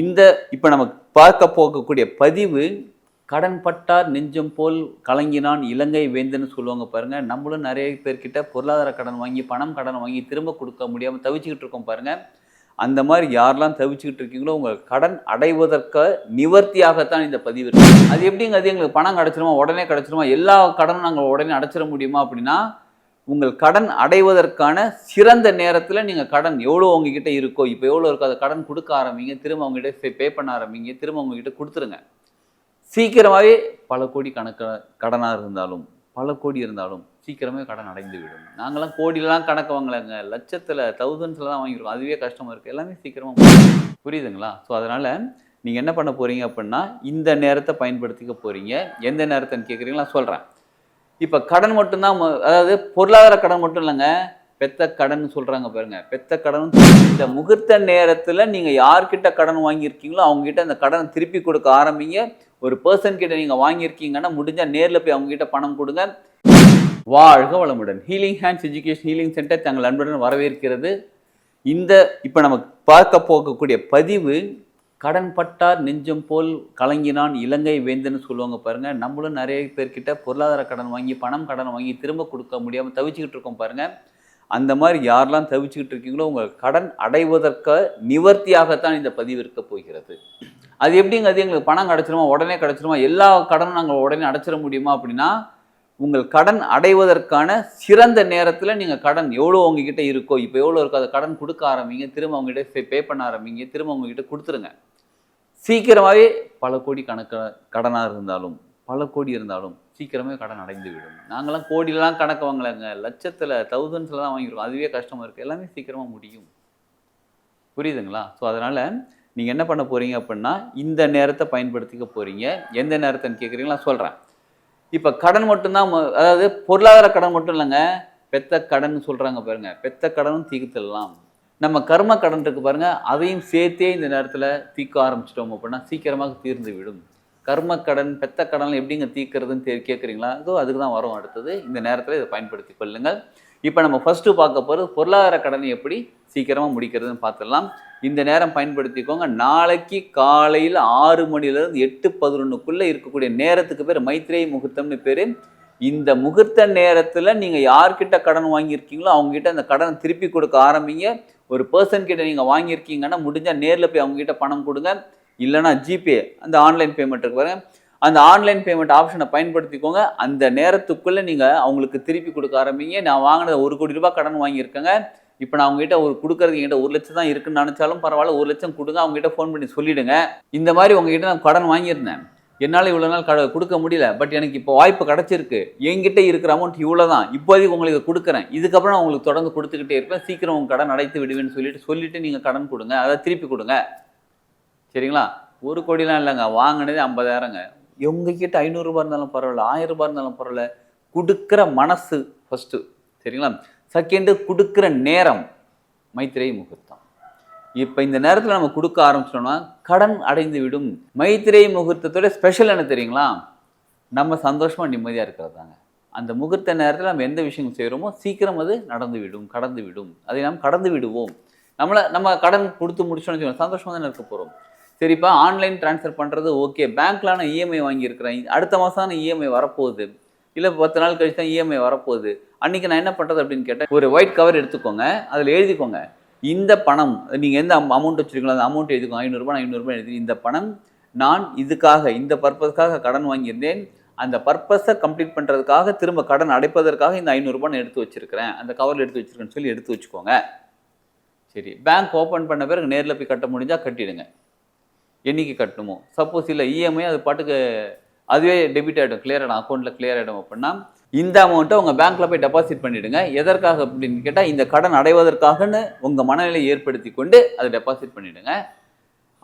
இந்த இப்போ நம்ம பார்க்க போகக்கூடிய பதிவு கடன் பட்டார் நெஞ்சம் போல் கலங்கினான் இலங்கை வேந்தன்னு சொல்லுவாங்க பாருங்க. நம்மளும் நிறைய பேர்கிட்ட பொருளாதார கடன் வாங்கி பணம் கடன் வாங்கி திரும்ப கொடுக்க முடியாமல் தவிச்சுக்கிட்டு இருக்கோம் பாருங்க. அந்த மாதிரி யாரெல்லாம் தவிச்சுக்கிட்டு இருக்கீங்களோ உங்கள் கடன் அடைவதற்கு நிவர்த்தியாகத்தான் இந்த பதிவு இருக்கு. அது எப்படிங்க அது எங்களுக்கு பணம் கிடச்சிருமா உடனே கிடச்சிருமா எல்லா கடனும் நாங்கள் உடனே அடைச்சிட முடியுமா அப்படின்னா உங்கள் கடன் அடைவதற்கான சிறந்த நேரத்தில் நீங்கள் கடன் எவ்வளோ உங்ககிட்ட இருக்கோ இப்போ எவ்வளோ இருக்கோ அதை கடன் கொடுக்க ஆரம்பிங்க. திரும்ப அவங்ககிட்ட பே பண்ண ஆரம்பிங்க. திரும்ப அவங்ககிட்ட கொடுத்துருங்க. சீக்கிரமாகவே பல கோடி கணக்கு கடனாக இருந்தாலும் பல கோடி இருந்தாலும் சீக்கிரமே கடன் அடைந்து விடும். நாங்களாம் கோடிலாம் கணக்கு வாங்கலைங்க. லட்சத்தில் தௌசண்ட்ஸில் தான் வாங்கியிருக்கோம். அதுவே கஷ்டமாக இருக்குது எல்லாமே சீக்கிரமாக புரியுதுங்களா? ஸோ அதனால் நீங்கள் என்ன பண்ண போகிறீங்க அப்படின்னா இந்த நேரத்தை பயன்படுத்திக்க போகிறீங்க எந்த நேரத்தைன்னு கேட்குறீங்களா சொல்கிறேன் இப்போ கடன் மட்டும்தான் அதாவது பொருளாதார கடன் மட்டும் இல்லைங்க பெத்த கடன் சொல்கிறாங்க பாருங்க. பெத்த கடன் இந்த முகூர்த்த நேரத்தில் நீங்கள் யார்கிட்ட கடன் வாங்கியிருக்கீங்களோ அவங்ககிட்ட அந்த கடனை திருப்பி கொடுக்க ஆரம்பிங்க. ஒரு பர்சன் கிட்ட நீங்கள் வாங்கியிருக்கீங்கன்னா முடிஞ்சால் நேரில் போய் அவங்ககிட்ட பணம் கொடுங்க. வாழ்க வளமுடன். Healing hands education healing centre தங்கள் அன்புடன் வரவேற்கிறது. இந்த இப்போ நம்ம பார்க்க போகக்கூடிய பதிவு கடன்பட்டார் நெஞ்சம் போல் கலங்கினான் இலங்கை வேந்தன்னு சொல்லுவாங்க பாருங்கள் நம்மளும் நிறைய பேர்கிட்ட பொருளாதார கடன் வாங்கி பணம் கடன் வாங்கி திரும்ப கொடுக்க முடியாமல் தவிச்சுக்கிட்டு இருக்கோம் பாருங்கள் அந்த மாதிரி யாரெல்லாம் தவிச்சுக்கிட்டு இருக்கீங்களோ உங்கள் கடன் அடைவதற்கு நிவர்த்தியாகத்தான் இந்த பதிவு இருக்க போகிறது. அது எப்படிங்க? அது எங்களுக்கு பணம் கிடச்சிருமா? உடனே கிடச்சிருமா? எல்லா கடனும் நாங்கள் உடனே அடைச்சிட முடியுமா அப்படின்னா உங்கள் கடன் அடைவதற்கான சிறந்த நேரத்தில் நீங்கள் கடன் எவ்வளோ உங்ககிட்ட இருக்கோ இப்போ எவ்வளோ இருக்கோ அதை கடன் கொடுக்க ஆரம்பிங்க. திரும்ப அவங்ககிட்ட பே பண்ண ஆரம்பிங்க. திரும்ப அவங்ககிட்ட கொடுத்துருங்க. சீக்கிரமாகவே பல கோடி கணக்க கடனாக இருந்தாலும் பல கோடி இருந்தாலும் சீக்கிரமே கடன் அடைந்து விடும் நாங்களாம் கோடியெலாம் கணக்கு வாங்கலைங்க. லட்சத்தில் தௌசண்ட்ஸில் தான் வாங்கிடுவோம் அதுவே கஷ்டமாக இருக்குது எல்லாமே சீக்கிரமாக முடியும். புரியுதுங்களா? ஸோ அதனால் நீங்கள் என்ன பண்ண போகிறீங்க அப்படின்னா இந்த நேரத்தை பயன்படுத்திக்க போகிறீங்க எந்த நேரத்தைன்னு கேட்குறீங்களா சொல்கிறேன் இப்போ கடன் மட்டும்தான் அதாவது பொருளாதார கடன் மட்டும் இல்லைங்க. பெத்த கடன் சொல்கிறாங்க பாருங்கள் பெத்த கடனும் தீர்த்துடலாம். நம்ம கர்ம கடன் இருக்கு பாருங்க அதையும் சேர்த்தே இந்த நேரத்தில் தீர்க்க ஆரம்பிச்சிட்டோம் அப்படின்னா சீக்கிரமாக தீர்ந்து விடும். கர்ம கடன் பெத்த கடன் எப்படிங்க தீர்க்கிறதுன்னு தெரி கேட்குறீங்களா இதோ அதுக்கு தான் வரும் அடுத்தது. இந்த நேரத்தில் இதை பயன்படுத்தி கொள்ளுங்கள். இப்போ நம்ம ஃபஸ்ட்டு பார்க்க போகிறது பொருளாதார கடனை எப்படி சீக்கிரமாக முடிக்கிறதுன்னு பார்த்துடலாம். இந்த நேரம் பயன்படுத்திக்கோங்க. நாளைக்கு காலையில் ஆறு மணிலேருந்து எட்டு பதினொன்றுக்குள்ளே இருக்கக்கூடிய நேரத்துக்கு பேர் மைத்ரேயி முகூர்த்தம்னு பேர். இந்த முகூர்த்த நேரத்தில் நீங்கள் யார்கிட்ட கடன் வாங்கியிருக்கீங்களோ அவங்ககிட்ட அந்த கடனை திருப்பி கொடுக்க ஆரம்பிங்க. ஒரு பர்சன் கிட்ட நீங்கள் வாங்கியிருக்கீங்கன்னா முடிஞ்சால் நேரில் போய் அவங்ககிட்ட பணம் கொடுங்க. இல்லைனா ஜிபே அந்த ஆன்லைன் பேமெண்ட் இருக்கு பாருங்க. அந்த ஆன்லைன் பேமெண்ட் ஆப்ஷனை பயன்படுத்திக்கோங்க. அந்த நேரத்துக்குள்ளே நீங்கள் அவங்களுக்கு திருப்பி கொடுக்க ஆரம்பிங்க. நான் வாங்கினது ஒரு கோடி ரூபாய் கடன் வாங்கியிருக்கேங்க. இப்போ நான் அவங்ககிட்ட ஒரு கொடுக்குறது என்கிட்ட ஒரு லட்சம் தான் இருக்குன்னு நினச்சாலும் பரவாயில்ல ஒரு லட்சம் கொடுங்க. அவங்ககிட்ட ஃபோன் பண்ணி சொல்லிவிடுங்க இந்த மாதிரி உங்ககிட்ட நான் கடன் வாங்கியிருந்தேன். என்னால் இவ்வளோ நாள் கட கொடுக்க முடியல. பட் எனக்கு இப்போ வாய்ப்பு கிடச்சிருக்கு. என்கிட்ட இருக்கிற அமௌண்ட் இவ்வளோ தான் இப்போதைக்கு உங்களுக்கு கொடுக்குறேன். இதுக்கப்புறம் நான் உங்களுக்கு தொடர்ந்து கொடுத்துக்கிட்டே இருப்பேன். சீக்கிரம் உங்கள் கடன் அடைத்து விடுவேன்னு சொல்லிட்டு சொல்லிவிட்டு நீங்கள் கடன் கொடுங்க. அதை திருப்பி கொடுங்க. சரிங்களா? ஒரு கோடிலாம் இல்லைங்க. வாங்கினதே ஐம்பதாயிரங்க. எங்ககிட்ட ஐநூறுரூபா இருந்தாலும் பரவாயில்ல. ஆயிரம் ரூபாய் இருந்தாலும் பரவாயில்ல. கொடுக்குற மனசு ஃபஸ்ட்டு சரிங்களா? செகண்டு கொடுக்குற நேரம். மைத்திரை முகூர்த்தம். இப்போ இந்த நேரத்தில் நம்ம கொடுக்க ஆரம்பிச்சிட்டோம்னா கடன் அடைந்து விடும் மைத்திரை முகூர்த்தத்தோட ஸ்பெஷல் என்ன தெரியுங்களா? நம்ம சந்தோஷமாக நிம்மதியாக இருக்கிறது தாங்க அந்த முகூர்த்த நேரத்தில் நம்ம எந்த விஷயம் செய்கிறோமோ சீக்கிரம் அது நடந்து விடும் கடந்து விடும் அதை நாம் கடந்து விடுவோம். நம்மளை நம்ம கடன் கொடுத்து முடிச்சோம்னு வச்சுக்கோங்க சந்தோஷமாக தானே இருக்க போகிறோம் சரிப்பா ஆன்லைன் ட்ரான்ஸ்ஃபர் பண்ணுறது ஓகே பேங்க்லான நான் இஎம்ஐ வாங்கியிருக்கிறேன். அடுத்த மாதம் இஎம்ஐ வரப்போகுது. இல்லை பத்து நாள் கழிச்சு தான் இஎம்ஐ வரப்போகுது. அன்றைக்கி நான் என்ன பண்ணுறது அப்படின்னு கேட்டேன் ஒரு ஒயிட் கவர் எடுத்துக்கோங்க. அதில் எழுதிக்கோங்க. இந்த பணம் நீங்கள் எந்த அமௌண்ட் வச்சுருக்கீங்களோ அந்த அமௌண்ட் எதுக்கும்? ஐநூறுரூபா ஐநூறுரூபா எழுதி இந்த பணம் நான் இதுக்காக இந்த பர்பஸ்க்காக கடன் வாங்கியிருந்தேன். அந்த பர்பஸை கம்ப்ளீட் பண்ணுறதுக்காக திரும்ப கடன் அடைப்பதற்காக இந்த ஐநூறுரூபா நான் எடுத்து வச்சுருக்கிறேன். அந்த கவரில் எடுத்து வச்சிருக்கேன்னு சொல்லி எடுத்து வச்சுக்கோங்க. சரி பேங்க் ஓப்பன் பண்ண பிறகு நேரில் போய் கட்ட முடிஞ்சால் கட்டிடுங்க. என்னைக்கு கட்டணுமோ? சப்போஸ் இல்லை இஎம்ஐ அது பாட்டுக்கு அதுவே டெபிட் ஆகிடும் கிளியர் ஆகிடும் அக்கௌண்ட்டில் கிளியர் ஆகிடும் அப்படின்னா இந்த அமௌண்ட்டை உங்கள் பேங்க்கில் போய் டெபாசிட் பண்ணிவிடுங்க எதற்காக அப்படின்னு கேட்டால் இந்த கடன் அடைவதற்காகன்னு உங்கள் மனநிலையை ஏற்படுத்தி கொண்டு அதை டெபாசிட் பண்ணிவிடுங்க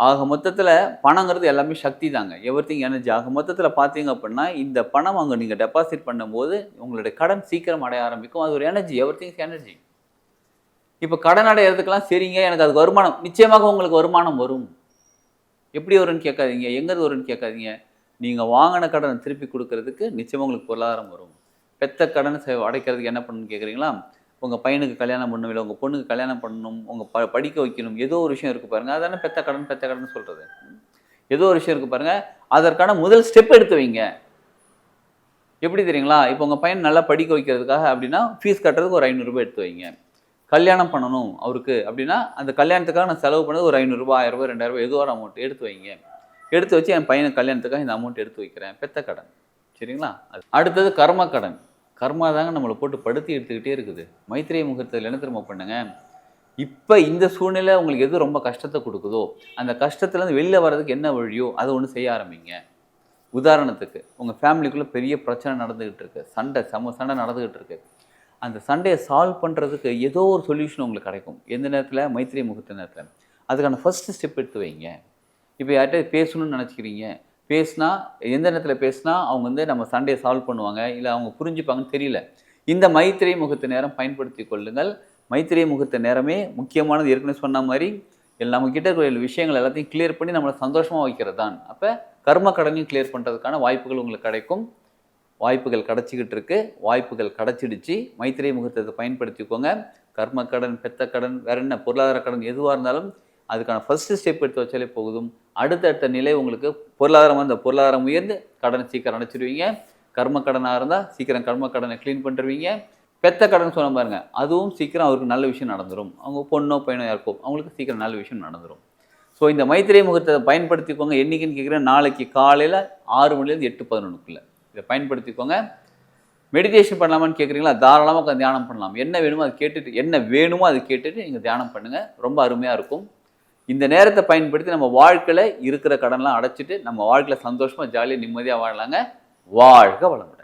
ஆக மொத்தத்தில் பணங்கிறது எல்லாமே சக்தி தாங்க. எவ்ரி திங் எனர்ஜி ஆக மொத்தத்தில் பார்த்தீங்க அப்படின்னா இந்த பணம் அங்கே நீங்கள் டெபாசிட் பண்ணும்போது உங்களுடைய கடன் சீக்கிரம் அடைய ஆரம்பிக்கும். அது ஒரு எனர்ஜி எவ்ரி திங்ஸ் எனர்ஜி இப்போ கடன் அடையிறதுக்கெல்லாம் சரிங்க எனக்கு அது வருமானம். நிச்சயமாக உங்களுக்கு வருமானம் வரும். எப்படி வரும்னு கேட்காதீங்க. எங்கேருந்து வரும்னு கேட்காதீங்க. நீங்கள் வாங்கின கடனை திருப்பி கொடுக்கறதுக்கு நிச்சயமாக உங்களுக்கு பொருளாதாரம் வரும். பெத்த கடன் செ- அடைக்கிறதுக்கு என்ன பண்ணணும்னு கேட்குறீங்களா உங்கள் பையனுக்கு கல்யாணம் பண்ணணும் இல்லை உங்கள் பொண்ணுக்கு கல்யாணம் பண்ணணும் உங்கள் ப படிக்க வைக்கணும் ஏதோ ஒரு விஷயம் இருக்குது பாருங்கள் அதான பெத்த கடன் பெத்த கடன் சொல்கிறது ஏதோ ஒரு விஷயம் இருக்குது பாருங்கள் அதற்கான முதல் ஸ்டெப் எடுத்து வைங்க. எப்படி தெரியுங்களா? இப்போ உங்கள் பையன் நல்லா படிக்க வைக்கிறதுக்காக அப்படின்னா ஃபீஸ் கட்டுறதுக்கு ஒரு ஐநூறுரூபா எடுத்து வைங்க. கல்யாணம் பண்ணணும் அவருக்கு அப்படின்னா அந்த கல்யாணத்துக்காக நான் செலவு பண்ணது ஒரு ஐநூறுரூபா ஆயிரரூபா ரெண்டாயிரம் ரூபாய் ஏதோ ஒரு அமௌண்ட் எடுத்து வைங்க. எடுத்து வச்சு என் பையனுக்கு கல்யாணத்துக்காக இந்த அமௌண்ட் எடுத்து வைக்கிறேன். பெத்த கடன். சரிங்களா? அது- அடுத்தது கர்ம கடன். கர்மா தாங்க நம்மளை போட்டு படுத்தி எடுத்துக்கிட்டே இருக்குது. மைத்திரை முகூர்த்தத்தில் என்ன திரும்ப பண்ணுங்க? இப்போ இந்த சூழ்நிலை உங்களுக்கு எது ரொம்ப கஷ்டத்தை கொடுக்குதோ அந்த கஷ்டத்துலேருந்து வெளியில் வர்றதுக்கு என்ன வழியோ அதை ஒன்று செய்ய ஆரம்பிங்க. உதாரணத்துக்கு உங்கள் ஃபேமிலிக்குள்ளே பெரிய பிரச்சனை நடந்துக்கிட்டு இருக்கு. சண்டை சம சண்டை நடந்துக்கிட்டு இருக்கு. அந்த சண்டையை சால்வ் பண்ணுறதுக்கு ஏதோ ஒரு சொல்யூஷன் உங்களுக்கு கிடைக்கும். எந்த நேரத்தில்? மைத்திரி முகூர்த்த நேரத்தில். அதுக்கான ஃபஸ்ட்டு ஸ்டெப் எடுத்து வைங்க. இப்போ யார்கிட்ட பேசணும்னு நினச்சிக்கிறீங்க. பேசினா எந்த நேரத்தில் பேசினா அவங்க வந்து நம்ம சண்டையை சால்வ் பண்ணுவாங்க இல்லை அவங்க புரிஞ்சுப்பாங்கன்னு தெரியல. இந்த மைத்திரை முகூர்த்த நேரம் பயன்படுத்தி கொள்ளுங்கள். மைத்திரை முகூர்த்த நேரமே முக்கியமானது ஏற்கனவே சொன்ன மாதிரி நம்ம கிட்ட இருக்கிற விஷயங்கள் எல்லாத்தையும் கிளியர் பண்ணி நம்மளை சந்தோஷமாக வைக்கிறது தான் அப்போ கர்ம கடனையும் கிளியர் பண்ணுறதுக்கான வாய்ப்புகள் உங்களுக்கு கிடைக்கும். வாய்ப்புகள் கிடச்சிக்கிட்டு இருக்கு. வாய்ப்புகள் கிடச்சிடுச்சு. மைத்திரை முகூர்த்தத்தை பயன்படுத்திக்கோங்க. கர்ம கடன் பெத்த கடன் வேற என்ன பொருளாதார கடன் எதுவாக இருந்தாலும் அதுக்கான ஃபர்ஸ்ட் ஸ்டெப் எடுத்து வச்சாலே போதும். அடுத்தடுத்த நிலை உங்களுக்கு பொருளாதாரம் அந்த பொருளாதாரம் உயர்ந்து கடனை சீக்கிரம் அடைச்சிடுவீங்க கர்ம கடனாக இருந்தால் சீக்கிரம் கர்ம கடனை க்ளீன் பண்ணிடுவீங்க பெத்த கடன் சொன்ன பாருங்க அதுவும் சீக்கிரம் அவருக்கு நல்ல விஷயம் நடந்துடும் அவங்க பொண்ணோ பையனோ யாருக்கோ அவங்களுக்கு சீக்கிரம் நல்ல விஷயம் நடந்துடும் ஸோ இந்த மைத்திரை முகூர்த்தத்தை பயன்படுத்திக்கோங்க. என்னைக்குன்னு கேட்குறேன் நாளைக்கு காலையில் ஆறு மணிலேருந்து எட்டு பதினொன்றுக்குள்ளே இதை பயன்படுத்திக்கோங்க. மெடிடேஷன் பண்ணலாமான்னு கேட்குறீங்களா தாராளமாக உட்காந்து தியானம் பண்ணலாம். என்ன வேணுமோ அது கேட்டுட்டு என்ன வேணுமோ அது கேட்டுட்டு நீங்கள் தியானம் பண்ணுங்கள் ரொம்ப அருமையாக இருக்கும். இந்த நேரத்தை பயன்படுத்தி நம்ம வாழ்க்கையில் இருக்கிற கடன்லாம் அடைச்சிட்டு நம்ம வாழ்க்கையில் சந்தோஷமாக ஜாலியாக நிம்மதியாக வாழலாங்க. வாழ்க வளமுடன்.